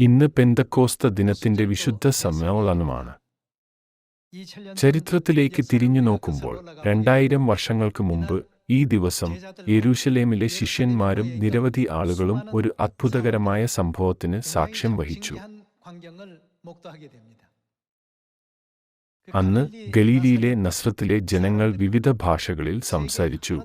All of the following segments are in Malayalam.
ഇന്ന് പെന്തക്കോസ്ത ദിനത്തിന്റെ വിശുദ്ധ സമ്മേളനമാണ്. ചരിത്രത്തിലേക്ക് തിരിഞ്ഞു നോക്കുമ്പോൾ രണ്ടായിരം വർഷങ്ങൾക്ക് മുമ്പ് ഈ ദിവസം യെരൂശലേമിലെ ശിഷ്യന്മാരും നിരവധി ആളുകളും ഒരു അത്ഭുതകരമായ സംഭവത്തിന് സാക്ഷ്യം വഹിച്ചു. അന്ന് ഗലീലിയിലെ നസ്രത്തിലെ ജനങ്ങൾ വിവിധ ഭാഷകളിൽ സംസാരിച്ചു.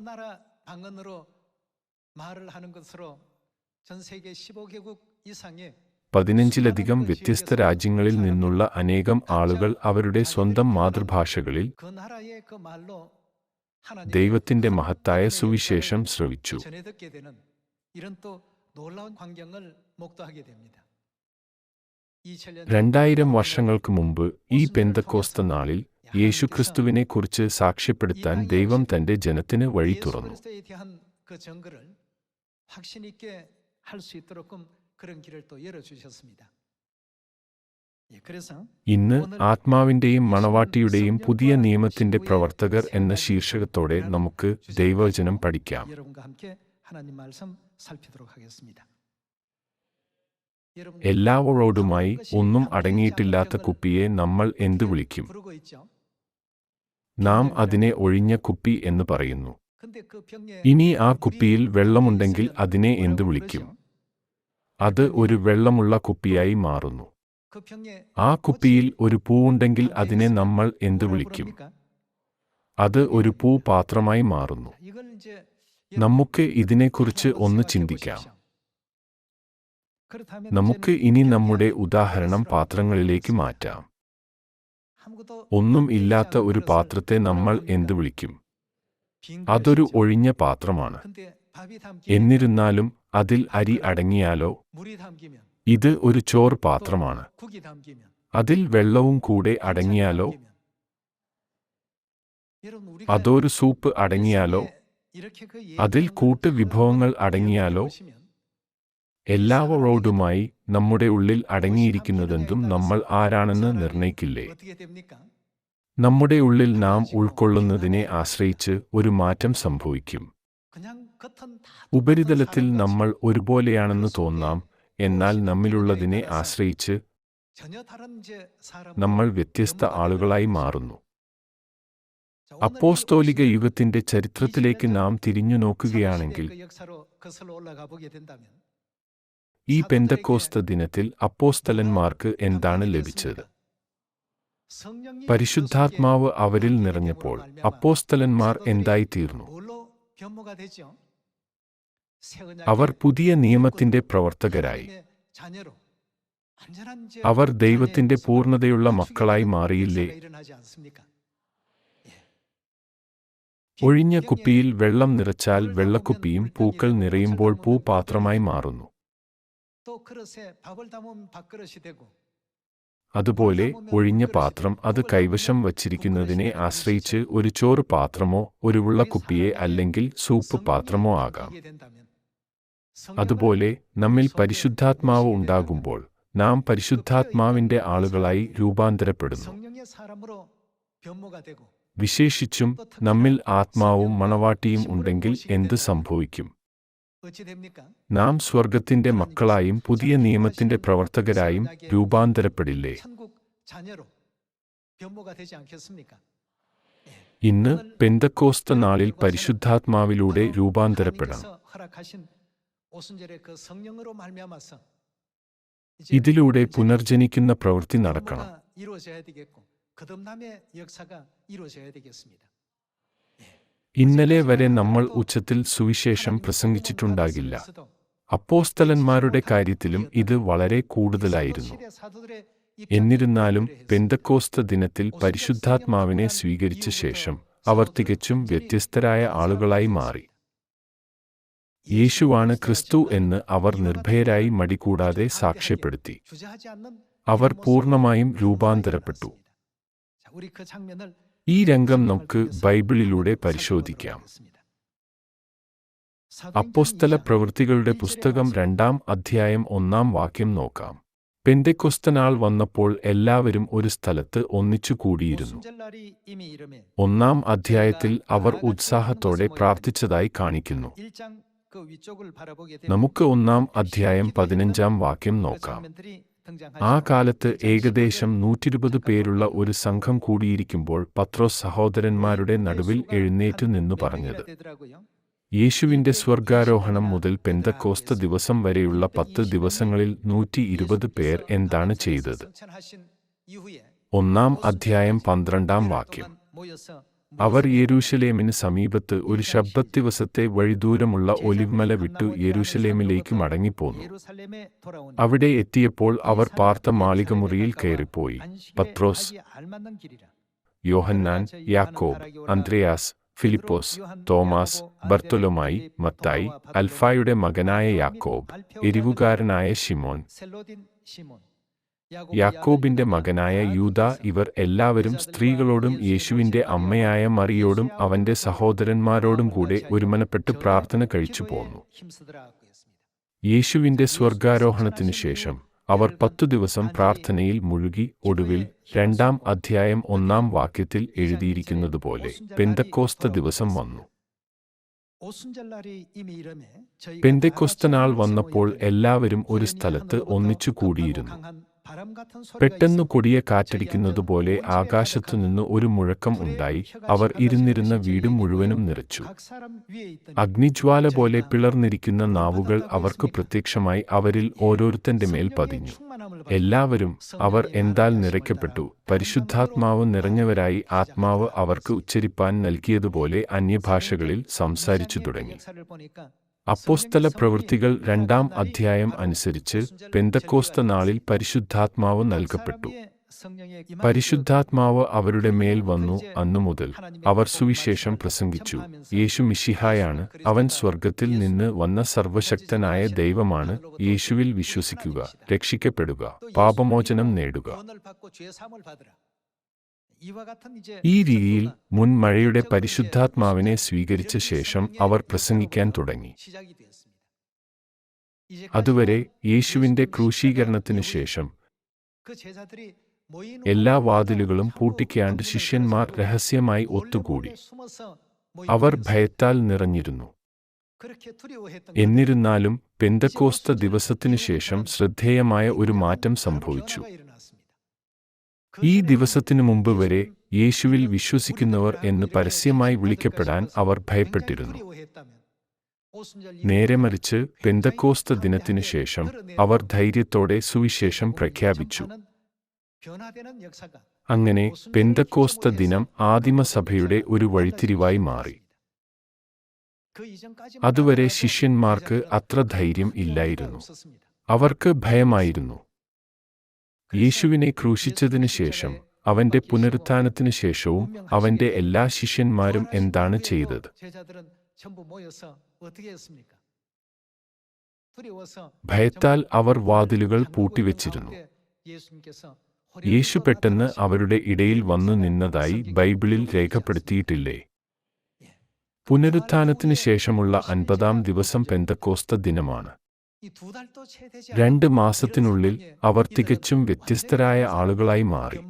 പതിനഞ്ചിലധികം വ്യത്യസ്ത രാജ്യങ്ങളിൽ നിന്നുള്ള അനേകം ആളുകൾ അവരുടെ സ്വന്തം മാതൃഭാഷകളിൽ ദൈവത്തിന്റെ മഹത്തായ സുവിശേഷം ശ്രവിച്ചു. രണ്ടായിരം വർഷങ്ങൾക്ക് മുമ്പ് ഈ പെന്തക്കോസ്ത നാളിൽ യേശുക്രിസ്തുവിനെക്കുറിച്ച് സാക്ഷ്യപ്പെടുത്താൻ ദൈവം തന്റെ ജനത്തിന് വഴി തുറന്നു. ഇന്ന് ആത്മാവിന്റെയും മണവാട്ടിയുടെയും പുതിയ നിയമത്തിന്റെ പ്രവർത്തകർ എന്ന ശീർഷകത്തോടെ നമുക്ക് ദൈവവചനം പഠിക്കാം. എല്ലാവരോടുമായി ഒന്നും അടങ്ങിയിട്ടില്ലാത്ത കുപ്പിയെ നമ്മൾ എന്തു വിളിക്കും? നാം അതിനെ ഒഴിഞ്ഞ കുപ്പി എന്ന് പറയുന്നു. ഇനി ആ കുപ്പിയിൽ വെള്ളമുണ്ടെങ്കിൽ അതിനെ എന്തു വിളിക്കും? അത് ഒരു വെള്ളമുള്ള കുപ്പിയായി മാറുന്നു. ആ കുപ്പിയിൽ ഒരു പൂവുണ്ടെങ്കിൽ അതിനെ നമ്മൾ എന്തു വിളിക്കും? അത് ഒരു പൂ പാത്രമായി മാറുന്നു നമുക്ക് ഇതിനെക്കുറിച്ച് ഒന്ന് ചിന്തിക്കാം. നമുക്ക് ഇനി നമ്മുടെ ഉദാഹരണം പാത്രങ്ങളിലേക്ക് മാറ്റാം. ഒന്നും ഇല്ലാത്ത ഒരു പാത്രത്തെ നമ്മൾ എന്ത് വിളിക്കും? അതൊരു ഒഴിഞ്ഞ പാത്രമാണ്. എന്നിരുന്നാലും അതിൽ അരി അടങ്ങിയാലോ? ഇത് ഒരു ചോർ പാത്രമാണ്. അതിൽ വെള്ളവും കൂടെ അടങ്ങിയാലോ? അതൊരു സൂപ്പ് അടങ്ങിയാലോ? അതിൽ കൂട്ട് വിഭവങ്ങൾ അടങ്ങിയാലോ? എല്ലാവരോടുമായി നമ്മുടെ ഉള്ളിൽ അടങ്ങിയിരിക്കുന്നതെന്തും നമ്മൾ ആരാണെന്ന് നിർണയിക്കില്ലേ നമ്മുടെ ഉള്ളിൽ നാം ഉൾക്കൊള്ളുന്നതിനെ ആശ്രയിച്ച് ഒരു മാറ്റം സംഭവിക്കും. ഉപരിതലത്തിൽ നമ്മൾ ഒരുപോലെയാണെന്ന് തോന്നാം. എന്നാൽ നമ്മിലുള്ളതിനെ ആശ്രയിച്ച് നമ്മൾ വ്യത്യസ്ത ആളുകളായി മാറുന്നു. അപ്പോസ്തോലിക യുഗത്തിന്റെ ചരിത്രത്തിലേക്ക് നാം തിരിഞ്ഞു നോക്കുകയാണെങ്കിൽ ഈ പെന്തക്കോസ്ത ദിനത്തിൽ അപ്പോസ്തലന്മാർക്ക് എന്താണ് ലഭിച്ചത്? പരിശുദ്ധാത്മാവ് അവരിൽ നിറഞ്ഞപ്പോൾ അപ്പോസ്തലന്മാർ എന്തായിത്തീർന്നു? അവർ പുതിയ നിയമത്തിന്റെ പ്രവർത്തകരായി. അവർ ദൈവത്തിന്റെ പൂർണതയുള്ള മക്കളായി മാറിയില്ലേ? ഒഴിഞ്ഞ കുപ്പിയിൽ വെള്ളം നിറച്ചാൽ വെള്ളക്കുപ്പിയും പൂക്കൾ നിറയുമ്പോൾ പൂ പാത്രമായി മാറുന്നു. അതുപോലെ ഒഴിഞ്ഞ പാത്രം അത് കൈവശം വച്ചിരിക്കുന്നതിനെ ആശ്രയിച്ച് ഒരു ചോറ് പാത്രമോ ഒരു ഉള്ളക്കുപ്പിയെ അല്ലെങ്കിൽ സൂപ്പ് പാത്രമോ ആകാം. അതുപോലെ നമ്മിൽ പരിശുദ്ധാത്മാവ് ഉണ്ടാകുമ്പോൾ നാം പരിശുദ്ധാത്മാവിന്റെ ആളുകളായി രൂപാന്തരപ്പെടുന്നു. വിശേഷിച്ചും നമ്മിൽ ആത്മാവും മണവാട്ടിയും ഉണ്ടെങ്കിൽ എന്ത് സംഭവിക്കും? നാം സ്വർഗത്തിന്റെ മക്കളായും പുതിയ നിയമത്തിന്റെ പ്രവർത്തകരായും രൂപാന്തരപ്പെടില്ലേ? ഇന്ന് പെന്തക്കോസ്ത നാളിൽ പരിശുദ്ധാത്മാവിലൂടെ രൂപാന്തരപ്പെടാം. ഇതിലൂടെ പുനർജനിക്കുന്ന പ്രവൃത്തി നടക്കണം. ഇന്നലെ വരെ നമ്മൾ ഉച്ചത്തിൽ സുവിശേഷം പ്രസംഗിച്ചിട്ടുണ്ടാകില്ല. അപ്പോസ്തലന്മാരുടെ കാര്യത്തിലും ഇത് വളരെ കൂടുതലായിരുന്നു. എന്നിരുന്നാലും പെന്തക്കോസ്ത ദിനത്തിൽ പരിശുദ്ധാത്മാവിനെ സ്വീകരിച്ച ശേഷം അവർ തികച്ചും വ്യത്യസ്തരായ ആളുകളായി മാറി. യേശുവാണ് ക്രിസ്തു എന്ന് അവർ നിർഭയരായി മടികൂടാതെ സാക്ഷ്യപ്പെടുത്തി. അവർ പൂർണമായും രൂപാന്തരപ്പെട്ടു. ഈ രംഗം നമുക്ക് ബൈബിളിലൂടെ പരിശോധിക്കാം. അപ്പോസ്തല പ്രവൃത്തികളുടെ പുസ്തകം രണ്ടാം അധ്യായം ഒന്നാം വാക്യം നോക്കാം. പെന്തെക്കൊസ്തനാൾ വന്നപ്പോൾ എല്ലാവരും ഒരു സ്ഥലത്ത് ഒന്നിച്ചു കൂടിയിരുന്നു. ഒന്നാം അധ്യായത്തിൽ അവർ ഉത്സാഹത്തോടെ പ്രാർത്ഥിച്ചതായി കാണിക്കുന്നു. നമുക്ക് ഒന്നാം അധ്യായം പതിനഞ്ചാം വാക്യം നോക്കാം. ആ കാലത്ത് ഏകദേശം നൂറ്റിരുപത് പേരുള്ള ഒരു സംഘം കൂടിയിരിക്കുമ്പോൾ പത്രോസ് സഹോദരന്മാരുടെ നടുവിൽ എഴുന്നേറ്റു നിന്നു പറഞ്ഞത്. യേശുവിന്റെ സ്വർഗാരോഹണം മുതൽ പെന്തക്കോസ്ത ദിവസം വരെയുള്ള പത്ത് ദിവസങ്ങളിൽ നൂറ്റി ഇരുപത് പേർ എന്താണ് ചെയ്തത്? ഒന്നാം അധ്യായം പന്ത്രണ്ടാം വാക്യം. അവർ യെരൂശലേമിന് സമീപത്ത് ഒരു ശബ്ദദിവസത്തെ വഴിദൂരമുള്ള ഒലിവ്മല വിട്ടു യെരൂശലേമിലേക്ക് മടങ്ങിപ്പോന്നു. അവിടെ എത്തിയപ്പോൾ അവർ പാർത്ത മാളികമുറിയിൽ കയറിപ്പോയി. പത്രോസ് യോഹന്നാൻ യാക്കോബ് അന്ത്രയാസ് ഫിലിപ്പോസ് തോമാസ് ബർത്തൊലൊമായി മത്തായി അൽഫായുടെ മകനായ യാക്കോബ് എരിവുകാരനായ ഷിമോൻ യാക്കോബിന്റെ മകനായ യൂത ഇവർ എല്ലാവരും സ്ത്രീകളോടും യേശുവിന്റെ അമ്മയായ മറിയോടും അവന്റെ സഹോദരന്മാരോടും കൂടെ ഒരുമനപ്പെട്ട് പ്രാർത്ഥന കഴിച്ചു പോന്നു. യേശുവിന്റെ സ്വർഗാരോഹണത്തിനു ശേഷം അവർ പത്തു ദിവസം പ്രാർത്ഥനയിൽ മുഴുകി ഒടുവിൽ രണ്ടാം അധ്യായം ഒന്നാം വാക്യത്തിൽ എഴുതിയിരിക്കുന്നതുപോലെ പെന്തക്കോസ്ത ദിവസം വന്നു. പെന്തക്കോസ്തനാൾ വന്നപ്പോൾ എല്ലാവരും ഒരു സ്ഥലത്ത് ഒന്നിച്ചു കൂടിയിരുന്നു. പെട്ടെന്ന് കൊടിയ കാറ്റടിക്കുന്നതുപോലെ ആകാശത്തുനിന്ന് ഒരു മുഴക്കം ഉണ്ടായി. അവർ ഇരുന്നിരുന്ന വീട് മുഴുവനും നിറച്ചു. അഗ്നിജ്വാല പോലെ പിളർന്നിരിക്കുന്ന നാവുകൾ അവർക്ക് പ്രത്യക്ഷമായി അവരിൽ ഓരോരുത്തന്റെ മേൽ പതിഞ്ഞു. എല്ലാവരും അവർ എന്താൽ നിറയ്ക്കപ്പെട്ടു. പരിശുദ്ധാത്മാവ് നിറഞ്ഞവരായി ആത്മാവ് അവർക്ക് ഉച്ചരിപ്പാൻ നൽകിയതുപോലെ അന്യഭാഷകളിൽ സംസാരിച്ചു തുടങ്ങി. അപ്പോസ്തല പ്രവൃത്തികൾ രണ്ടാം അധ്യായം അനുസരിച്ച് പെന്തക്കോസ്ത നാളിൽ പരിശുദ്ധാത്മാവ് നൽകപ്പെട്ടു. പരിശുദ്ധാത്മാവ് അവരുടെ മേൽ വന്നു അന്നു മുതൽ അവർ സുവിശേഷം പ്രസംഗിച്ചു. യേശു മിഷിഹായാണ് അവൻ സ്വർഗത്തിൽ നിന്ന് വന്ന സർവശക്തനായ ദൈവമാണ്. യേശുവിൽ വിശ്വസിക്കുക രക്ഷിക്കപ്പെടുക പാപമോചനം നേടുക. ഈ രീതിയിൽ മുൻ മഴയുടെ പരിശുദ്ധാത്മാവിനെ സ്വീകരിച്ച ശേഷം അവർ പ്രസംഗിക്കാൻ തുടങ്ങി. അതുവരെ യേശുവിന്റെ ക്രൂശീകരണത്തിനു ശേഷം എല്ലാ വാതിലുകളും പൂട്ടിക്കാണ്ട് ശിഷ്യന്മാർ രഹസ്യമായി ഒത്തുകൂടി. അവർ ഭയത്താൽ നിറഞ്ഞിരുന്നു. എന്നിരുന്നാലും പെന്തക്കോസ്ത ദിവസത്തിനു ശേഷം ശ്രദ്ധേയമായ ഒരു മാറ്റം സംഭവിച്ചു. ഈ ദിവസത്തിനു മുമ്പ് വരെ യേശുവിൽ വിശ്വസിക്കുന്നവർ എന്ന് പരസ്യമായി വിളിക്കപ്പെടാൻ അവർ ഭയപ്പെട്ടിരുന്നു. നേരെ മറിച്ച് പെന്തക്കോസ്ത ദിനത്തിനു ശേഷം അവർ ധൈര്യത്തോടെ സുവിശേഷം പ്രഖ്യാപിച്ചു. അങ്ങനെ പെന്തക്കോസ്ത ദിനം ആദിമസഭയുടെ ഒരു വഴിത്തിരിവായി മാറി. അതുവരെ ശിഷ്യന്മാർക്ക് അത്ര ധൈര്യം ഇല്ലായിരുന്നു. അവർക്ക് ഭയമായിരുന്നു. യേശുവിനെ ക്രൂശിച്ചതിനു ശേഷം അവന്റെ പുനരുത്ഥാനത്തിനു ശേഷവും അവന്റെ എല്ലാ ശിഷ്യന്മാരും എന്താണ് ചെയ്തത്? ഭയത്താൽ അവർ വാതിലുകൾ പൂട്ടിവെച്ചിരുന്നു. യേശു പെട്ടെന്ന് അവരുടെ ഇടയിൽ വന്നു നിന്നതായി ബൈബിളിൽ രേഖപ്പെടുത്തിയിട്ടില്ലേ? പുനരുത്ഥാനത്തിന് ശേഷമുള്ള അൻപതാം ദിവസം പെന്തക്കോസ്ത ദിനമാണ്. രണ്ട് മാസത്തിനുള്ളിൽ അവർ തികച്ചും വ്യത്യസ്തരായ ആളുകളായി മാറി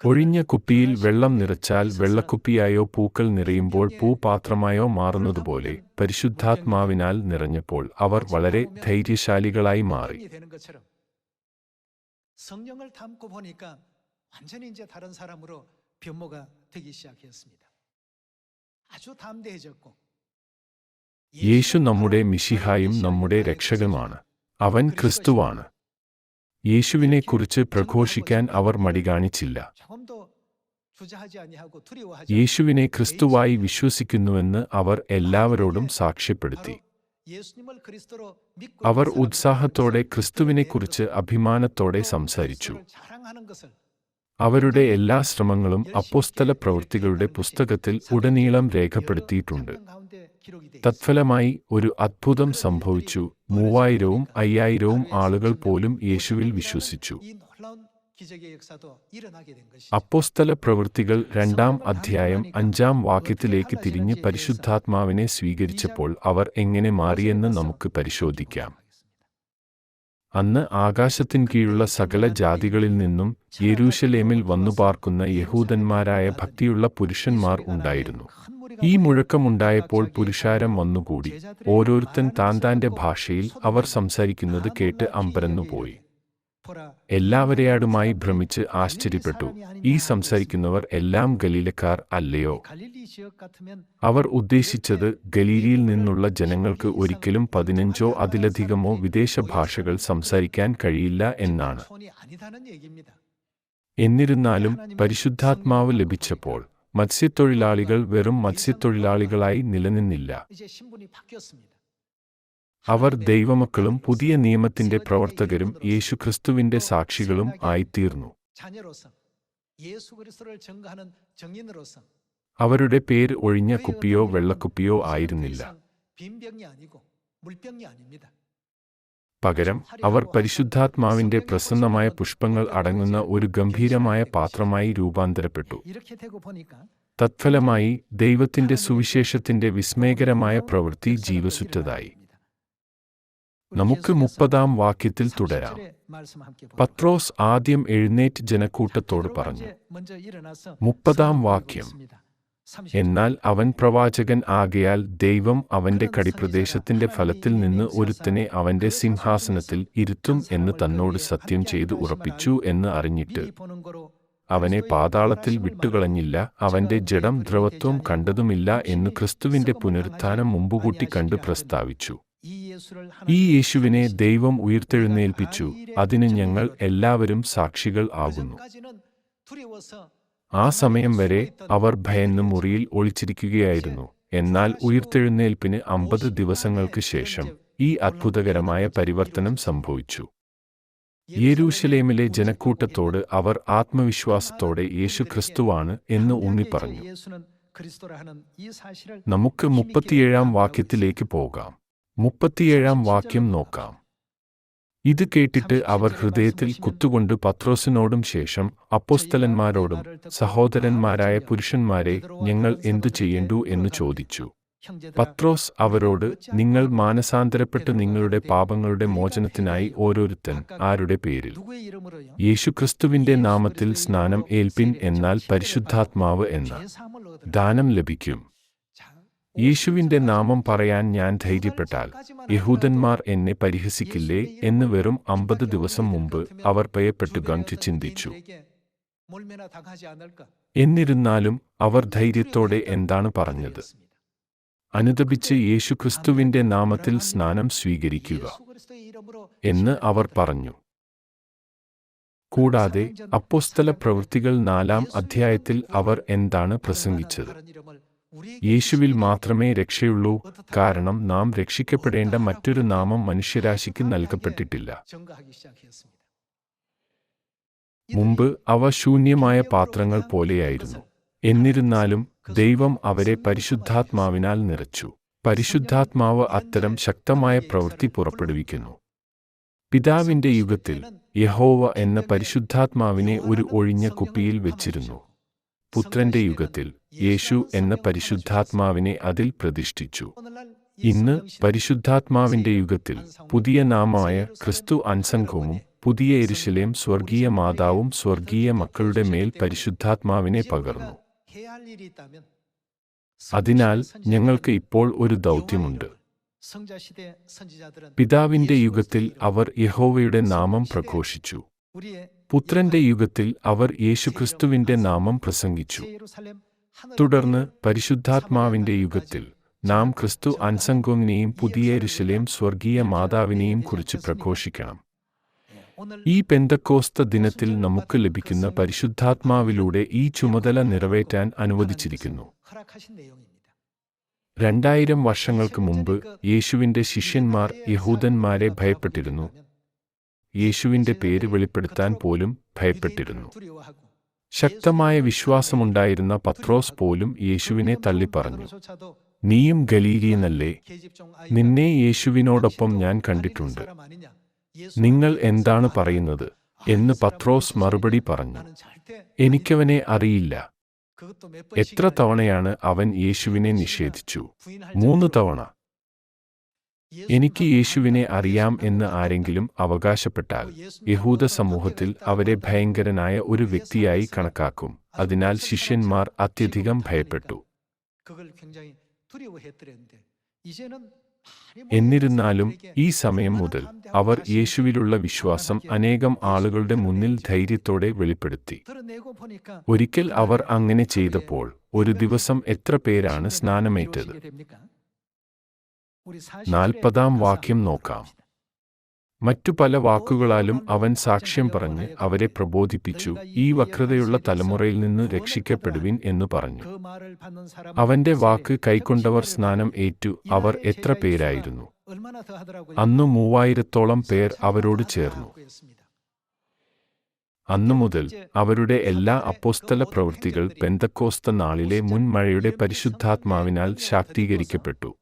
ഒഴിഞ്ഞ കുപ്പിയിൽ വെള്ളം നിറച്ചാൽ വെള്ളക്കുപ്പിയായോ പൂക്കൾ നിറയുമ്പോൾ പൂപാത്രമായോ മാറുന്നതുപോലെ പരിശുദ്ധാത്മാവിനാൽ നിറഞ്ഞപ്പോൾ അവർ വളരെ ധൈര്യശാലികളായി മാറി 성령을 담고 보니까 완전히 이제 다른 사람으로 변모가 되기 시작했습니다. 아주 담대해졌고 യേശു നമ്മുടെ മിശിഹായും നമ്മുടെ രക്ഷകനുമാണ്. അവൻ ക്രിസ്തുവാണ്. യേശുവിനെക്കുറിച്ച് പ്രഘോഷിക്കാൻ അവർ മടികാണിച്ചില്ല യേശുവിനെ ക്രിസ്തുവായി വിശ്വസിക്കുന്നുവെന്ന് അവർ എല്ലാവരോടും സാക്ഷ്യപ്പെടുത്തി. അവർ ഉത്സാഹത്തോടെ ക്രിസ്തുവിനെക്കുറിച്ച് അഭിമാനത്തോടെ സംസാരിച്ചു. അവരുടെ എല്ലാ ശ്രമങ്ങളും അപ്പോസ്തല പ്രവൃത്തികളുടെ പുസ്തകത്തിൽ ഉടനീളം രേഖപ്പെടുത്തിയിട്ടുണ്ട്. തത്ഫലമായി ഒരു അത്ഭുതം സംഭവിച്ചു. മൂവായിരവും അയ്യായിരവും ആളുകൾ പോലും യേശുവിൽ വിശ്വസിച്ചു. അപ്പോസ്തല പ്രവൃത്തികൾ രണ്ടാം അധ്യായം അഞ്ചാം വാക്യത്തിലേക്ക് തിരിഞ്ഞ് പരിശുദ്ധാത്മാവിനെ സ്വീകരിച്ചപ്പോൾ അവർ എങ്ങനെ മാറിയെന്ന് നമുക്ക് പരിശോധിക്കാം. അന്ന് ആകാശത്തിൻ കീഴുള്ള സകല ജാതികളിൽ നിന്നും യെരൂശലേമിൽ വന്നു പാർക്കുന്ന യഹൂദന്മാരായ ഭക്തിയുള്ള പുരുഷന്മാർ ഉണ്ടായിരുന്നു. ഈ മുഴക്കമുണ്ടായപ്പോൾ പുരുഷാരം വന്നുകൂടി. ഓരോരുത്തൻ താൻ താന്റെ ഭാഷയിൽ അവർ സംസാരിക്കുന്നത് കേട്ട് അമ്പരന്നുപോയി എല്ലാവരെയാടുമായി ഭ്രമിച്ച് ആശ്ചര്യപ്പെട്ടു. ഈ സംസാരിക്കുന്നവർ എല്ലാം ഗലീലക്കാർ അല്ലയോ? അവർ ഉദ്ദേശിച്ചത് ഗലീലിയിൽ നിന്നുള്ള ജനങ്ങൾക്ക് ഒരിക്കലും പതിനഞ്ചോ അതിലധികമോ വിദേശ ഭാഷകൾ സംസാരിക്കാൻ കഴിയില്ല എന്നാണ്. എന്നിരുന്നാലും പരിശുദ്ധാത്മാവ് ലഭിച്ചപ്പോൾ മത്സ്യത്തൊഴിലാളികൾ വെറും മത്സ്യത്തൊഴിലാളികളായി നിലനിന്നില്ല. അവർ ദൈവമക്കളും പുതിയ നിയമത്തിന്റെ പ്രവർത്തകരും യേശുക്രിസ്തുവിന്റെ സാക്ഷികളും ആയിത്തീർന്നു. അവരുടെ പേര് ഒഴിഞ്ഞ കുപ്പിയോ വെള്ളക്കുപ്പിയോ ആയിരുന്നില്ല. പകരം അവർ പരിശുദ്ധാത്മാവിന്റെ പ്രസന്നമായ പുഷ്പങ്ങൾ അടങ്ങുന്ന ഒരു ഗംഭീരമായ പാത്രമായി രൂപാന്തരപ്പെട്ടു. തത്ഫലമായി ദൈവത്തിന്റെ സുവിശേഷത്തിന്റെ വിസ്മയകരമായ പ്രവൃത്തി ജീവസുറ്റതായി. നമുക്ക് മുപ്പതാം വാക്യത്തിൽ തുടരാം. പത്രോസ് ആദ്യം എഴുന്നേറ്റ് ജനക്കൂട്ടത്തോട് പറഞ്ഞു മുപ്പതാം വാക്യം. എന്നാൽ അവൻ പ്രവാചകൻ ആകയാൽ ദൈവം അവന്റെ കടിപ്രദേശത്തിന്റെ ഫലത്തിൽ നിന്ന് ഒരുത്തനെ അവന്റെ സിംഹാസനത്തിൽ ഇരുത്തും എന്ന് തന്നോട് സത്യം ചെയ്തു ഉറപ്പിച്ചു എന്ന് അറിഞ്ഞിട്ട്. അവനെ പാതാളത്തിൽ വിട്ടുകളഞ്ഞില്ല. അവന്റെ ജഡം ദ്രവത്വം കണ്ടതുമില്ല എന്ന് ക്രിസ്തുവിന്റെ പുനരുത്ഥാനം മുമ്പുകൂട്ടി കണ്ടു പ്രസ്താവിച്ചു. ഈ യേശുവിനെ ദൈവം ഉയർത്തെഴുന്നേൽപ്പിച്ചു. അതിന് ഞങ്ങൾ എല്ലാവരും സാക്ഷികൾ ആകുന്നു. ആ സമയം വരെ അവർ ഭയന്ന് മുറിയിൽ ഒളിച്ചിരിക്കുകയായിരുന്നു. എന്നാൽ ഉയർത്തെഴുന്നേൽപ്പിന് അമ്പത് ദിവസങ്ങൾക്ക് ശേഷം ഈ അത്ഭുതകരമായ പരിവർത്തനം സംഭവിച്ചു. യേരൂശലേമിലെ ജനക്കൂട്ടത്തോട് അവർ ആത്മവിശ്വാസത്തോടെ യേശു ക്രിസ്തുവാണ് എന്ന് ഊന്നിപ്പറഞ്ഞു നമുക്ക് മുപ്പത്തിയേഴാം വാക്യത്തിലേക്ക് പോകാം. മുപ്പത്തിയേഴാം വാക്യം നോക്കാം. ഇത് കേട്ടിട്ട് അവർ ഹൃദയത്തിൽ കുത്തുകൊണ്ട് പത്രോസിനോടും ശേഷം അപ്പോസ്തലന്മാരോടും സഹോദരന്മാരായ പുരുഷന്മാരെ ഞങ്ങൾ എന്തു ചെയ്യേണ്ടു എന്ന് ചോദിച്ചു. പത്രോസ് അവരോട് നിങ്ങൾ മാനസാന്തരപ്പെട്ട് നിങ്ങളുടെ പാപങ്ങളുടെ മോചനത്തിനായി ഓരോരുത്തൻ ആരുടെ പേരിൽ? യേശുക്രിസ്തുവിന്റെ നാമത്തിൽ സ്നാനം ഏൽപ്പിൻ എന്നാൽ പരിശുദ്ധാത്മാവ് എന്ന ദാനം ലഭിക്കും. യേശുവിന്റെ നാമം പറയാൻ ഞാൻ ധൈര്യപ്പെട്ടാൽ യഹൂദന്മാർ എന്നെ പരിഹസിക്കില്ലേ എന്ന് വെറും അമ്പത് ദിവസം മുമ്പ് അവർ ഭയപ്പെട്ടു ഗംറ്റ് ചിന്തിച്ചു. എന്നിരുന്നാലും അവർ ധൈര്യത്തോടെ എന്താണ് പറഞ്ഞത്? അനുദപിച്ച് യേശുക്രിസ്തുവിന്റെ നാമത്തിൽ സ്നാനം സ്വീകരിക്കുക എന്ന് അവർ പറഞ്ഞു. കൂടാതെ അപ്പോസ്തല പ്രവൃത്തികൾ നാലാം അധ്യായത്തിൽ അവർ എന്താണ് പ്രസംഗിച്ചത്? യേശുവിൽ മാത്രമേ രക്ഷയുള്ളൂ. കാരണം നാം രക്ഷിക്കപ്പെടേണ്ട മറ്റൊരു നാമം മനുഷ്യരാശിക്ക് നൽകപ്പെട്ടിട്ടില്ല. മുമ്പ് അവ ശൂന്യമായ പാത്രങ്ങൾ പോലെയായിരുന്നു. എന്നിരുന്നാലും ദൈവം അവരെ പരിശുദ്ധാത്മാവിനാൽ നിറച്ചു. പരിശുദ്ധാത്മാവ് അത്തരം ശക്തമായ പ്രവൃത്തി പുറപ്പെടുവിക്കുന്നു. പിതാവിന്റെ യുഗത്തിൽ യഹോവ എന്ന പരിശുദ്ധാത്മാവിനെ ഒരു ഒഴിഞ്ഞ കുപ്പിയിൽ വെച്ചിരുന്നു. പുത്രന്റെ യുഗത്തിൽ യേശു എന്ന പരിശുദ്ധാത്മാവിനെ അതിൽ പ്രതിഷ്ഠിച്ചു. ഇന്ന് പരിശുദ്ധാത്മാവിന്റെ യുഗത്തിൽ പുതിയ നാമമായ ക്രിസ്തു അൻസംഘവും പുതിയ എരിശിലേം സ്വർഗീയ മാതാവും സ്വർഗീയ മക്കളുടെ മേൽ പരിശുദ്ധാത്മാവിനെ പകർന്നു. അതിനാൽ ഞങ്ങൾക്ക് ഇപ്പോൾ ഒരു ദൗത്യമുണ്ട്. പിതാവിന്റെ യുഗത്തിൽ അവർ യഹോവയുടെ നാമം പ്രഘോഷിച്ചു. പുത്രന്റെ യുഗത്തിൽ അവർ യേശുക്രിസ്തുവിന്റെ നാമം പ്രസംഗിച്ചു. തുടർന്ന് പരിശുദ്ധാത്മാവിന്റെ യുഗത്തിൽ നാം ക്രിസ്തു അൻസംഗോങ്ങിനെയും പുതിയ രുശലേം സ്വർഗീയ മാതാവിനെയും കുറിച്ച് പ്രഘോഷിക്കണം. ഈ പെന്തക്കോസ്ത ദിനത്തിൽ നമുക്ക് ലഭിക്കുന്ന പരിശുദ്ധാത്മാവിലൂടെ ഈ ചുമതല നിറവേറ്റാൻ അനുവദിച്ചിരിക്കുന്നു. രണ്ടായിരം വർഷങ്ങൾക്ക് മുമ്പ് യേശുവിന്റെ ശിഷ്യന്മാർ യഹൂദന്മാരെ ഭയപ്പെട്ടിരുന്നു. യേശുവിന്റെ പേര് വെളിപ്പെടുത്താൻ പോലും ഭയപ്പെട്ടിരുന്നു. ശക്തമായ വിശ്വാസമുണ്ടായിരുന്ന പത്രോസ് പോലും യേശുവിനെ തള്ളിപ്പറഞ്ഞു. നീയും ഗലീലിയെന്നല്ലേ? നിന്നെ യേശുവിനോടൊപ്പം ഞാൻ കണ്ടിട്ടുണ്ട്. നിങ്ങൾ എന്താണ് പറയുന്നത് എന്ന് പത്രോസ് മറുപടി പറഞ്ഞു. എനിക്കവനെ അറിയില്ല. എത്ര തവണയാണ് അവൻ യേശുവിനെ നിഷേധിച്ചു? മൂന്ന് തവണ. എനിക്ക് യേശുവിനെ അറിയാം എന്ന് ആരെങ്കിലും അവകാശപ്പെട്ടാൽ യഹൂദ സമൂഹത്തിൽ അവരെ ഭയങ്കരനായ ഒരു വ്യക്തിയായി കണക്കാക്കും. അതിനാൽ ശിഷ്യന്മാർ അത്യധികം ഭയപ്പെട്ടു. എന്നിരുന്നാലും ഈ സമയം മുതൽ അവർ യേശുവിലുള്ള വിശ്വാസം അനേകം ആളുകളുടെ മുന്നിൽ ധൈര്യത്തോടെ വെളിപ്പെടുത്തി. ഒരിക്കൽ അവർ അങ്ങനെ ചെയ്തപ്പോൾ ഒരു ദിവസം എത്ര പേരാണ് സ്നാനമേറ്റത്? നാൽപ്പതാം വാക്യം നോക്കാം. മറ്റു പല വാക്കുകളാലും അവൻ സാക്ഷ്യം പറഞ്ഞ് അവരെ പ്രബോധിപ്പിച്ചു. ഈ വക്രതയുള്ള തലമുറയിൽ നിന്ന് രക്ഷിക്കപ്പെടുവിൻ എന്ന് പറഞ്ഞു. അവന്റെ വാക്ക് കൈക്കൊണ്ടവർ സ്നാനം ഏറ്റു. അവർ എത്ര പേരായിരുന്നു? അന്നു മൂവായിരത്തോളം പേർ അവരോട് ചേർന്നു. അന്നു മുതൽ അവരുടെ എല്ലാ അപ്പോസ്തല പ്രവൃത്തികൾ പെന്തക്കോസ്ത നാളിലെ മുൻമഴയുടെ പരിശുദ്ധാത്മാവിനാൽ ശാക്തീകരിക്കപ്പെട്ടു.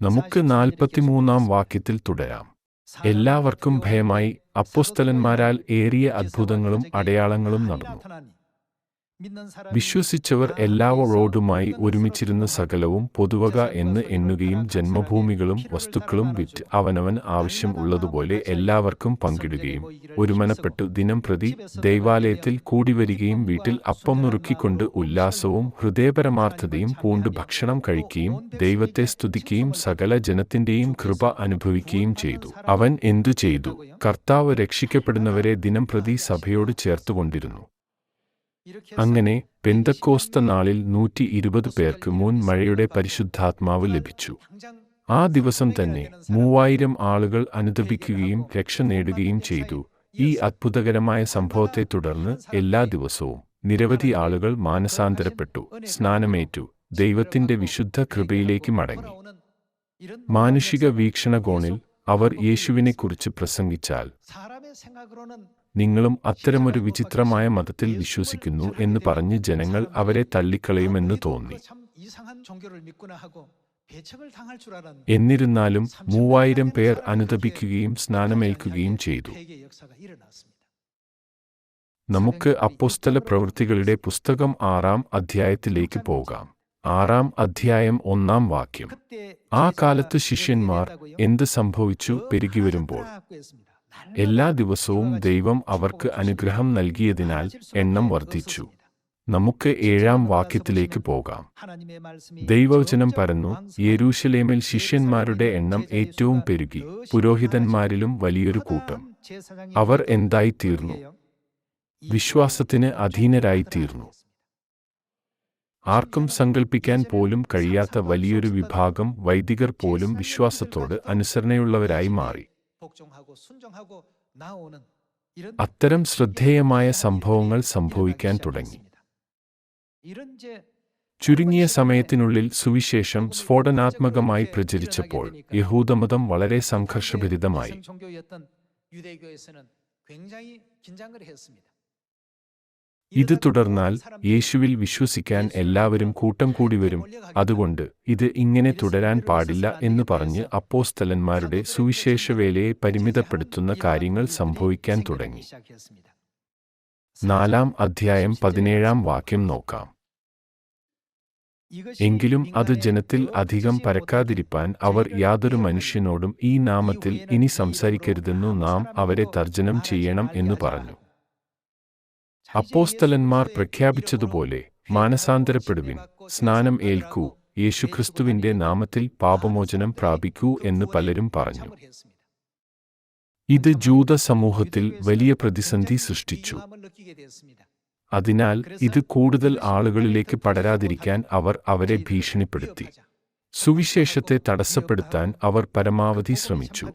നമുക്ക് നാൽപ്പത്തിമൂന്നാം വാക്യത്തിൽ തുടരാം. എല്ലാവർക്കും ഭയമായി അപ്പുസ്തലന്മാരാൽ ഏറിയ അത്ഭുതങ്ങളും അടയാളങ്ങളും നടന്നു. വിശ്വസിച്ചവർ എല്ലാവരോടുമായി ഒരുമിച്ചിരുന്ന സകലവും പൊതുവക എന്ന് എണ്ണുകയും ജന്മഭൂമികളും വസ്തുക്കളും വിറ്റ് അവനവൻ ആവശ്യം ഉള്ളതുപോലെ എല്ലാവർക്കും പങ്കിടുകയും ഒരുമനപ്പെട്ടു ദിനം പ്രതി ദൈവാലയത്തിൽ കൂടിവരികയും വീട്ടിൽ അപ്പം നുറുക്കിക്കൊണ്ട് ഉല്ലാസവും ഹൃദയപരമാർത്ഥതയും പൂണ്ട് ഭക്ഷണം കഴിക്കുകയും ദൈവത്തെ സ്തുതിക്കുകയും സകല ജനത്തിന്റെയും കൃപ അനുഭവിക്കുകയും ചെയ്തു. അവൻ എന്തു ചെയ്തു? കർത്താവ് രക്ഷിക്കപ്പെടുന്നവരെ ദിനം പ്രതി സഭയോട് ചേർത്തുകൊണ്ടിരുന്നു. അങ്ങനെ പെന്തക്കോസ്ത നാളിൽ നൂറ്റി ഇരുപത് പേർക്ക് മുൻ മഴയുടെ പരിശുദ്ധാത്മാവ് ലഭിച്ചു. ആ ദിവസം തന്നെ മൂവായിരം ആളുകൾ അനുദപിക്കുകയും രക്ഷ നേടുകയും ചെയ്തു. ഈ അത്ഭുതകരമായ സംഭവത്തെ തുടർന്ന് എല്ലാ ദിവസവും നിരവധി ആളുകൾ മാനസാന്തരപ്പെട്ടു സ്നാനമേറ്റു ദൈവത്തിന്റെ വിശുദ്ധ കൃപയിലേക്ക് മടങ്ങി. മാനുഷിക വീക്ഷണകോണിൽ അവർ യേശുവിനെക്കുറിച്ച് പ്രസംഗിച്ചാൽ നിങ്ങളും അത്തരമൊരു വിചിത്രമായ മതത്തിൽ വിശ്വസിക്കുന്നു എന്ന് പറഞ്ഞ് ജനങ്ങൾ അവരെ തള്ളിക്കളയുമെന്ന് തോന്നി. എന്നിരുന്നാലും മൂവായിരം പേർ അനുതപിക്കുകയും സ്നാനമേൽക്കുകയും ചെയ്തു. നമുക്ക് അപ്പോസ്തല പ്രവൃത്തികളുടെ പുസ്തകം ആറാം അധ്യായത്തിലേക്ക് പോകാം. ആറാം അധ്യായം ഒന്നാം വാക്യം. ആ കാലത്ത് ശിഷ്യന്മാർ എന്ത് സംഭവിച്ചു പെരുകിവരുമ്പോൾ എല്ലാ ദിവസവും ദൈവം അവർക്ക് അനുഗ്രഹം നൽകിയതിനാൽ എണ്ണം വർദ്ധിച്ചു. നമുക്ക് ഏഴാം വാക്യത്തിലേക്ക് പോകാം. ദൈവവചനം പരന്നു യെരൂശലേമിൽ ശിഷ്യന്മാരുടെ എണ്ണം ഏറ്റവും പെരുകി. പുരോഹിതന്മാരിലും വലിയൊരു കൂട്ടം. അവർ എന്തായിത്തീർന്നു? വിശ്വാസത്തിന് അധീനരായിത്തീർന്നു. ആർക്കും സങ്കൽപ്പിക്കാൻ പോലും കഴിയാത്ത വലിയൊരു വിഭാഗം വൈദികർ പോലും വിശ്വാസത്തോട് അനുസരണയുള്ളവരായി മാറി. അത്തരം ശ്രദ്ധേയമായ സംഭവങ്ങൾ സംഭവിക്കാൻ തുടങ്ങി. ചുരുങ്ങിയ സമയത്തിനുള്ളിൽ സുവിശേഷം സ്ഫോടനാത്മകമായി പ്രചരിച്ചപ്പോൾ യഹൂദമതം വളരെ സംഘർഷഭരിതമായി. ഇത് തുടർന്നാൽ യേശുവിൽ വിശ്വസിക്കാൻ എല്ലാവരും കൂട്ടം കൂടി വരും. അതുകൊണ്ട് ഇത് ഇങ്ങനെ തുടരാൻ പാടില്ല എന്ന് പറഞ്ഞ് അപ്പോസ്തലന്മാരുടെ സുവിശേഷവേലയെ പരിമിതപ്പെടുത്തുന്ന കാര്യങ്ങൾ സംഭവിക്കാൻ തുടങ്ങി. നാലാം അധ്യായം പതിനേഴാം വാക്യം നോക്കാം. എങ്കിലും അത് ജനത്തിൽ അധികം പരക്കാതിരിപ്പാൻ അവർ യാതൊരു മനുഷ്യനോടും ഈ നാമത്തിൽ ഇനി സംസാരിക്കരുതെന്നു നാം അവരെ തർജനം ചെയ്യണം എന്ന് പറഞ്ഞു. അപ്പോസ്തലന്മാർ പ്രഖ്യാപിച്ചതുപോലെ മാനസാന്തരപ്പെടുവിൻ സ്നാനം ഏൽക്കൂ യേശുക്രിസ്തുവിന്റെ നാമത്തിൽ പാപമോചനം പ്രാപിക്കൂ എന്ന് പലരും പറഞ്ഞു. ഇത് ജൂത സമൂഹത്തിൽ വലിയ പ്രതിസന്ധി സൃഷ്ടിച്ചു. അതിനാൽ ഇത് കൂടുതൽ ആളുകളിലേക്ക് പടരാതിരിക്കാൻ അവർ അവരെ ഭീഷണിപ്പെടുത്തി. സുവിശേഷത്തെ തടസ്സപ്പെടുത്താൻ അവർ പരമാവധി ശ്രമിച്ചു.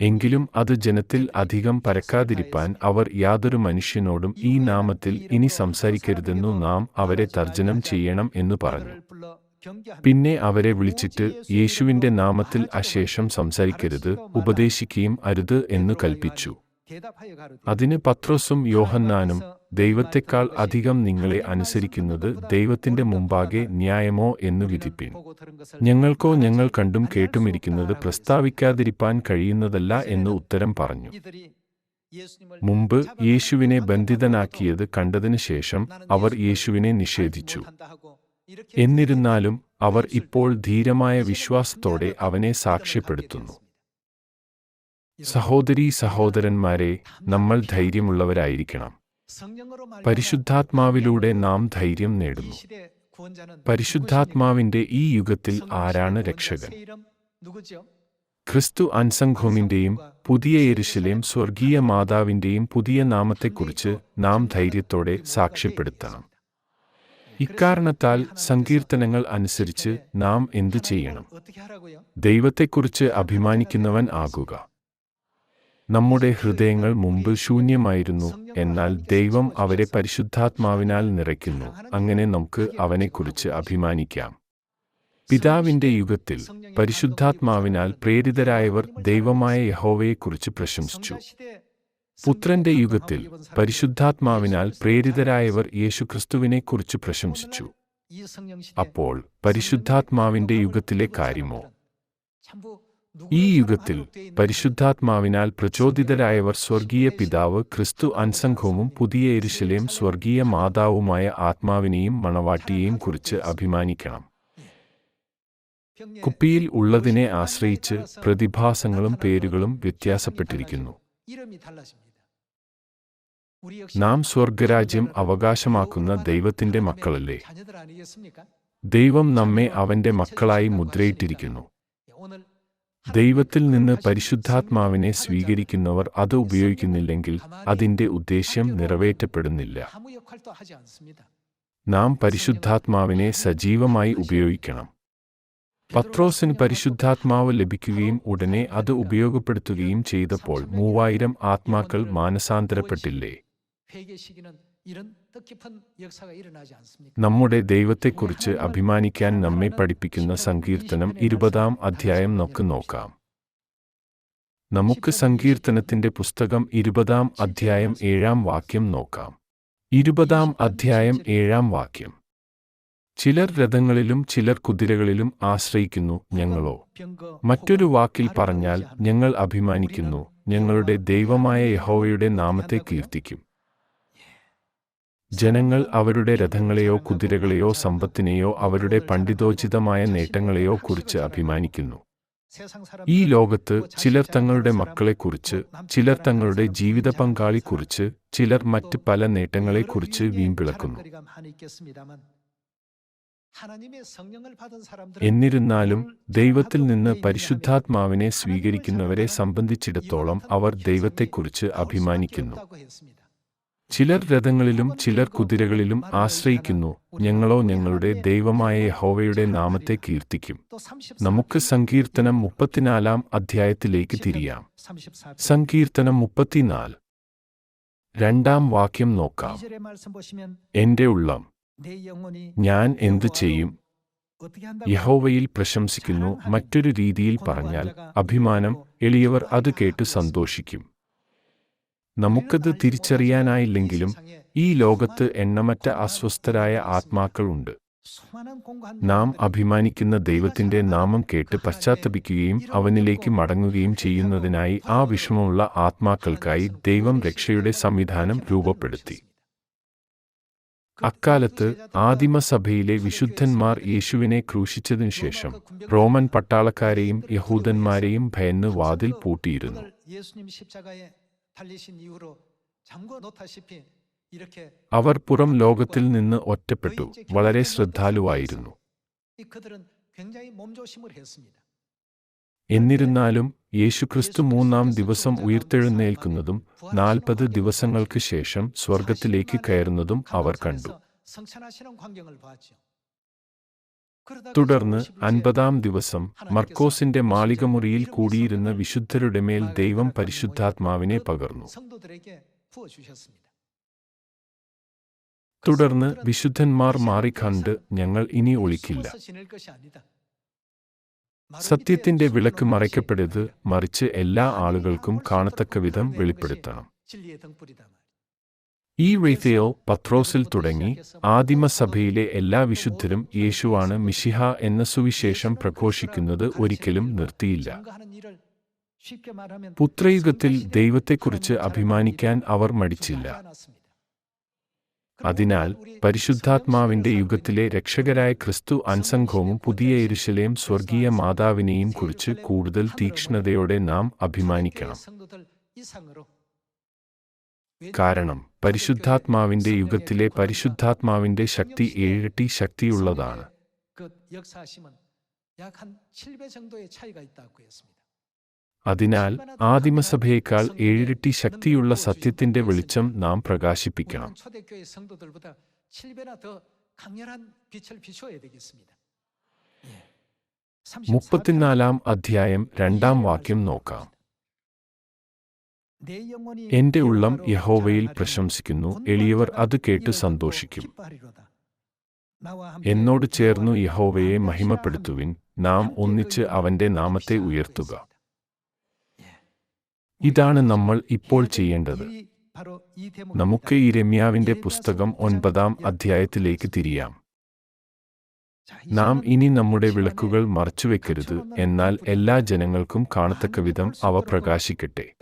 എങ്കിലും അത് ജനത്തിൽ അധികം പരക്കാതിരിപ്പാൻ അവർ യാതൊരു മനുഷ്യനോടും ഈ നാമത്തിൽ ഇനി സംസാരിക്കരുതെന്നു നാം അവരെ തർജനം ചെയ്യണം എന്നു പറഞ്ഞു. പിന്നെ അവരെ വിളിച്ചിട്ട് യേശുവിന്റെ നാമത്തിൽ അശേഷം സംസാരിക്കരുത് ഉപദേശിക്കുകയും അരുത് എന്നു കൽപ്പിച്ചു. അതിന് പത്രോസും യോഹന്നാനും ദൈവത്തെക്കാൾ അധികം നിങ്ങളെ അനുസരിക്കുന്നത് ദൈവത്തിന്റെ മുമ്പാകെ ന്യായമോ എന്ന് വിധിപ്പിൻ. ഞങ്ങൾക്കോ ഞങ്ങൾ കണ്ടും കേട്ടുമിരിക്കുന്നത് പ്രസ്താവിക്കാതിരിപ്പാൻ കഴിയുന്നതല്ല എന്ന് ഉത്തരം പറഞ്ഞു. മുമ്പ് യേശുവിനെ ബന്ധിതനാക്കിയത് കണ്ടതിനു ശേഷം അവർ യേശുവിനെ നിഷേധിച്ചു. എന്നിരുന്നാലും അവർ ഇപ്പോൾ ധീരമായ വിശ്വാസത്തോടെ അവനെ സാക്ഷ്യപ്പെടുത്തുന്നു. സഹോദരീ സഹോദരന്മാരെ നമ്മൾ ധൈര്യമുള്ളവരായിരിക്കണം. പരിശുദ്ധാത്മാവിലൂടെ നാം ധൈര്യം നേടുന്നു. പരിശുദ്ധാത്മാവിന്റെ ഈ യുഗത്തിൽ ആരാണ് രക്ഷകൻ? ക്രിസ്തു അൻസംഘോമിന്റെയും പുതിയ എരിശിലെയും സ്വർഗീയ മാതാവിന്റെയും പുതിയ നാമത്തെക്കുറിച്ച് നാം ധൈര്യത്തോടെ സാക്ഷ്യപ്പെടുത്തണം. ഇക്കാരണത്താൽ സങ്കീർത്തനങ്ങൾ അനുസരിച്ച് നാം എന്തു ചെയ്യണം? ദൈവത്തെക്കുറിച്ച് അഭിമാനിക്കുന്നവൻ ആകുക. നമ്മുടെ ഹൃദയങ്ങൾ മുമ്പ് ശൂന്യമായിരുന്നു. എന്നാൽ ദൈവം അവരെ പരിശുദ്ധാത്മാവിനാൽ നിറയ്ക്കുന്നു. അങ്ങനെ നമുക്ക് അവനെക്കുറിച്ച് അഭിമാനിക്കാം. പിതാവിന്റെ യുഗത്തിൽ പരിശുദ്ധാത്മാവിനാൽ പ്രേരിതരായവർ ദൈവമായ യഹോവയെക്കുറിച്ച് പ്രശംസിച്ചു. പുത്രന്റെ യുഗത്തിൽ പരിശുദ്ധാത്മാവിനാൽ പ്രേരിതരായവർ യേശുക്രിസ്തുവിനെക്കുറിച്ച് പ്രശംസിച്ചു. അപ്പോൾ പരിശുദ്ധാത്മാവിന്റെ യുഗത്തിലെ കാര്യമോ? ഈ യുഗത്തിൽ പരിശുദ്ധാത്മാവിനാൽ പ്രചോദിതരായവർ സ്വർഗീയ പിതാവ് ക്രിസ്തു അൻസംഘവും പുതിയ എരിശിലെയും സ്വർഗീയ മാതാവുമായ ആത്മാവിനെയും മണവാട്ടിയെയും കുറിച്ച് അഭിമാനിക്കണം. കുപ്പിയിൽ ഉള്ളതിനെ ആശ്രയിച്ച് പ്രതിഭാസങ്ങളും പേരുകളും വ്യത്യാസപ്പെട്ടിരിക്കുന്നു. നാം സ്വർഗരാജ്യം അവകാശമാക്കുന്ന ദൈവത്തിന്റെ മക്കളല്ലേ? ദൈവം നമ്മെ അവന്റെ മക്കളായി മുദ്രയിട്ടിരിക്കുന്നു. ദൈവത്തിൽ നിന്ന് പരിശുദ്ധാത്മാവിനെ സ്വീകരിക്കുന്നവർ അത് ഉപയോഗിക്കുന്നില്ലെങ്കിൽ അതിന്റെ ഉദ്ദേശ്യം നിറവേറ്റപ്പെടുന്നില്ല. നാം പരിശുദ്ധാത്മാവിനെ സജീവമായി ഉപയോഗിക്കണം. പത്രോസിന് പരിശുദ്ധാത്മാവ് ലഭിക്കുകയും ഉടനെ അത് ഉപയോഗപ്പെടുത്തുകയും ചെയ്തപ്പോൾ മൂവായിരം ആത്മാക്കൾ മാനസാന്തരപ്പെട്ടില്ലേ? നമ്മുടെ ദൈവത്തെക്കുറിച്ച് അഭിമാനിക്കാൻ നമ്മെ പഠിപ്പിക്കുന്ന സങ്കീർത്തനം ഇരുപതാം അധ്യായം നമുക്ക് നോക്കാം. നമുക്ക് സങ്കീർത്തനത്തിന്റെ പുസ്തകം ഇരുപതാം അധ്യായം ഏഴാം വാക്യം നോക്കാം. ഇരുപതാം അധ്യായം ഏഴാം വാക്യം. ചിലർ രഥങ്ങളിലും ചിലർ കുതിരകളിലും ആശ്രയിക്കുന്നു ഞങ്ങളോ. മറ്റൊരു വാക്കിൽ പറഞ്ഞാൽ ഞങ്ങൾ അഭിമാനിക്കുന്നു. ഞങ്ങളുടെ ദൈവമായ യഹോവയുടെ നാമത്തെ കീർത്തിക്കും. ജനങ്ങൾ അവരുടെ രഥങ്ങളെയോ കുതിരകളെയോ സമ്പത്തിനെയോ അവരുടെ പണ്ഡിതോചിതമായ നേട്ടങ്ങളെയോ കുറിച്ച് അഭിമാനിക്കുന്നു. ഈ ലോകത്ത് ചിലർ തങ്ങളുടെ മക്കളെക്കുറിച്ച് ചിലർ തങ്ങളുടെ ജീവിത പങ്കാളിക്കുറിച്ച് ചിലർ മറ്റ് പല നേട്ടങ്ങളെക്കുറിച്ച് വീമ്പിളക്കുന്നു. എന്നിരുന്നാലും ദൈവത്തിൽ നിന്ന് പരിശുദ്ധാത്മാവിനെ സ്വീകരിക്കുന്നവരെ സംബന്ധിച്ചിടത്തോളം അവർ ദൈവത്തെക്കുറിച്ച് അഭിമാനിക്കുന്നു. ചിലർ രഥങ്ങളിലും ചിലർ കുതിരകളിലും ആശ്രയിക്കുന്നു. ഞങ്ങളോ ഞങ്ങളുടെ ദൈവമായ യഹോവയുടെ നാമത്തെ കീർത്തിക്കും. നമുക്ക് സങ്കീർത്തനം മുപ്പത്തിനാലാം അധ്യായത്തിലേക്ക് തിരിയാം. സങ്കീർത്തനം മുപ്പത്തിനാല്. രണ്ടാം വാക്യം നോക്കാം. എന്റെ ഉള്ളം ഞാൻ എന്തു ചെയ്യും? യഹോവയിൽ പ്രശംസിക്കുന്നു മറ്റൊരു രീതിയിൽ പറഞ്ഞാൽ അഭിമാനം എളിയവർ അത് കേട്ട് സന്തോഷിക്കും. നമുക്കത് തിരിച്ചറിയാനായില്ലെങ്കിലും ഈ ലോകത്ത് എണ്ണമറ്റ അസ്വസ്ഥരായ ആത്മാക്കളുണ്ട്. നാം അഭിമാനിക്കുന്ന ദൈവത്തിന്റെ നാമം കേട്ട് പശ്ചാത്തപിക്കുകയും അവനിലേക്ക് മടങ്ങുകയും ചെയ്യുന്നതിനായി ആ വിഷമമുള്ള ആത്മാക്കൾക്കായി ദൈവം രക്ഷയുടെ സംവിധാനം രൂപപ്പെടുത്തി. അക്കാലത്ത് ആദിമസഭയിലെ വിശുദ്ധന്മാർ യേശുവിനെ ക്രൂശിച്ചതിനു ശേഷം റോമൻ പട്ടാളക്കാരെയും യഹൂദന്മാരെയും ഭയന്ന് വാതിൽ പൂട്ടിയിരുന്നു. അവർ പുറം ലോകത്തിൽ നിന്ന് ഒറ്റപ്പെട്ടു വളരെ ശ്രദ്ധാലുവായിരുന്നു എന്നിരുന്നാലും യേശുക്രിസ്തു മൂന്നാം ദിവസം ഉയർത്തെഴുന്നേൽക്കുന്നതും നാൽപ്പത് ദിവസങ്ങൾക്ക് ശേഷം സ്വർഗത്തിലേക്ക് കയറുന്നതും അവർ കണ്ടു തുടർന്ന് അൻപതാം ദിവസം മർക്കോസിന്റെ മാളികമുറിയിൽ കൂടിയിരുന്ന വിശുദ്ധരുടെ മേൽ ദൈവം പരിശുദ്ധാത്മാവിനെ പകർന്നു. തുടർന്ന് വിശുദ്ധന്മാർ മാറിക്കണ്ട് ഞങ്ങൾ ഇനി ഒളിക്കില്ല. സത്യത്തിന്റെ വിളക്ക് മറയ്ക്കപ്പെടരുത് മറിച്ച് എല്ലാ ആളുകൾക്കും കാണത്തക്ക വിധം വെളിപ്പെടുത്തണം. ഈ റീതിയോ പത്രോസിൽ തുടങ്ങി ആദിമസഭയിലെ എല്ലാ വിശുദ്ധരും യേശുവാണ് മിഷിഹ എന്ന സുവിശേഷം പ്രഘോഷിക്കുന്നത് ഒരിക്കലും നിർത്തിയില്ല. പുത്രയുഗത്തിൽ ദൈവത്തെക്കുറിച്ച് അഭിമാനിക്കാൻ അവർ മടിച്ചില്ല. അതിനാൽ പരിശുദ്ധാത്മാവിന്റെ യുഗത്തിലെ രക്ഷകരായ ക്രിസ്തു അൻസംഘവും പുതിയ ഇരുശലയും സ്വർഗീയ മാതാവിനെയും കുറിച്ച് കൂടുതൽ തീക്ഷ്ണതയോടെ നാം അഭിമാനിക്കണം. കാരണം പരിശുദ്ധാത്മാവിന്റെ യുഗത്തിലെ പരിശുദ്ധാത്മാവിന്റെ ശക്തി ഏഴട്ടി ശക്തിയുള്ളതാണ്. അതിനാൽ ആദിമസഭയേക്കാൾ ഏഴിരട്ടി ശക്തിയുള്ള സത്യത്തിന്റെ വെളിച്ചം നാം പ്രകാശിപ്പിക്കണം. മുപ്പത്തിനാലാം അധ്യായം രണ്ടാം വാക്യം നോക്കാം. എന്റെ ഉള്ളം യഹോവയിൽ പ്രശംസിക്കുന്നു എളിയവർ അത് കേട്ട് സന്തോഷിക്കും എന്നോട് ചേർന്നു യഹോവയെ മഹിമപ്പെടുത്തുവിൻ നാം ഒന്നിച്ച് അവന്റെ നാമത്തെ ഉയർത്തുക ഇതാണ് നമ്മൾ ഇപ്പോൾ ചെയ്യേണ്ടത് നമുക്ക് ഈ രമ്യാവിന്റെ പുസ്തകം ഒൻപതാം അധ്യായത്തിലേക്ക് തിരിയാം നാം ഇനി നമ്മുടെ വിളക്കുകൾ മറച്ചുവെക്കരുത്. എന്നാൽ എല്ലാ ജനങ്ങൾക്കും കാണത്തക്ക വിധം അവ പ്രകാശിക്കട്ടെ.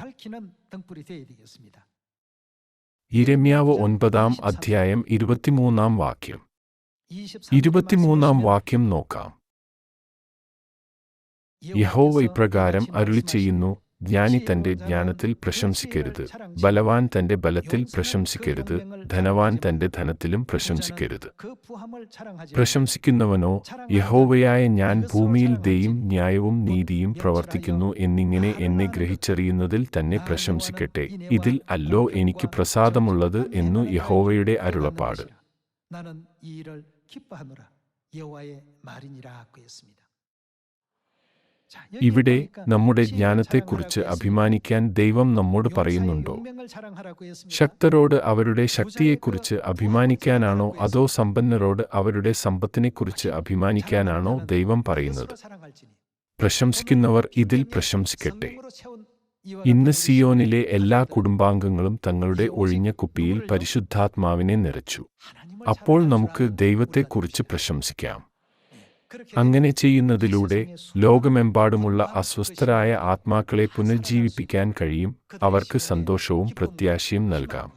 ഇരമ്യാവ് ഒൻപതാം അധ്യായം ഇരുപത്തിമൂന്നാം വാക്യം. ഇരുപത്തിമൂന്നാം വാക്യം നോക്കാം. യഹോവ ഇപ്രകാരം അരുളി ചെയ്യുന്നു ജ്ഞാനി തന്റെ ജ്ഞാനത്തിൽ പ്രശംസിക്കരുത് ബലവാൻ തന്റെ ബലത്തിൽ പ്രശംസിക്കരുത് ധനവാൻ തന്റെ ധനത്തിലും പ്രശംസിക്കരുത് 그 부함을 자랑하지 പ്രശംസിക്കുന്നവനോ യഹോവയായ ഞാൻ ഭൂമിയിൽ ദയും ന്യായവും നീതിയും പ്രവർത്തിക്കുന്നു എന്നിങ്ങനെ എന്നെ ഗ്രഹിച്ചറിയുന്നതിൽ തന്നെ പ്രശംസിക്കട്ടെ ഇതിൽ അല്ലോ എനിക്ക് പ്രസാദമുള്ളത് എന്നു യഹോവയുടെ അരുളപ്പാട് 나는 이 일을 기뻐하노라 여호와의 말이니라 하고 했습니다. ഇവിടെ നമ്മുടെ ജ്ഞാനത്തെക്കുറിച്ച് അഭിമാനിക്കാൻ ദൈവം നമ്മോട് പറയുന്നുണ്ടോ? ശക്തരോട് അവരുടെ ശക്തിയെക്കുറിച്ച് അഭിമാനിക്കാനാണോ അതോ സമ്പന്നരോട് അവരുടെ സമ്പത്തിനെക്കുറിച്ച് അഭിമാനിക്കാനാണോ ദൈവം പറയുന്നത്? പ്രശംസിക്കുന്നവർ ഇതിൽ പ്രശംസിക്കട്ടെ. ഇന്ന് സിയോനിലെ എല്ലാ കുടുംബാംഗങ്ങളും തങ്ങളുടെ ഒഴിഞ്ഞ കുപ്പിയിൽ പരിശുദ്ധാത്മാവിനെ നിറച്ചു. അപ്പോൾ നമുക്ക് ദൈവത്തെക്കുറിച്ച് പ്രശംസിക്കാം. അങ്ങനെ ചെയ്യുന്നതിലൂടെ ലോകമെമ്പാടുമുള്ള അസ്വസ്ഥരായ ആത്മാക്കളെ പുനർജീവിപ്പിക്കാൻ കഴിയും. അവർക്ക് സന്തോഷവും പ്രത്യാശയും നൽകാം.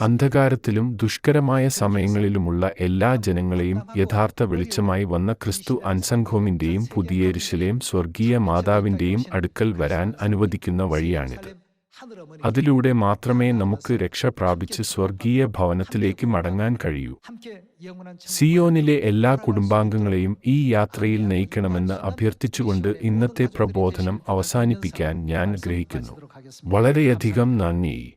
അന്ധകാരത്തിലും ദുഷ്കരമായ സമയങ്ങളിലുമുള്ള എല്ലാ ജനങ്ങളെയും യഥാർത്ഥ വെളിച്ചമായി വന്ന ക്രിസ്തു അൻസംഘോമിന്റെയും പുതിയരിശിലെയും സ്വർഗീയ മാതാവിന്റെയും അടുക്കൽ വരാൻ അനുവദിക്കുന്ന വഴിയാണിത്. അതിലൂടെ മാത്രമേ നമുക്ക് രക്ഷ പ്രാപിച്ച് സ്വർഗീയ ഭവനത്തിലേക്ക് മടങ്ങാൻ കഴിയൂ. സിയോനിലെ എല്ലാ കുടുംബാംഗങ്ങളെയും ഈ യാത്രയിൽ നയിക്കണമെന്ന് അഭ്യർത്ഥിച്ചുകൊണ്ട് ഇന്നത്തെ പ്രബോധനം അവസാനിപ്പിക്കാൻ ഞാൻ ആഗ്രഹിക്കുന്നു വളരെയധികം നന്ദി.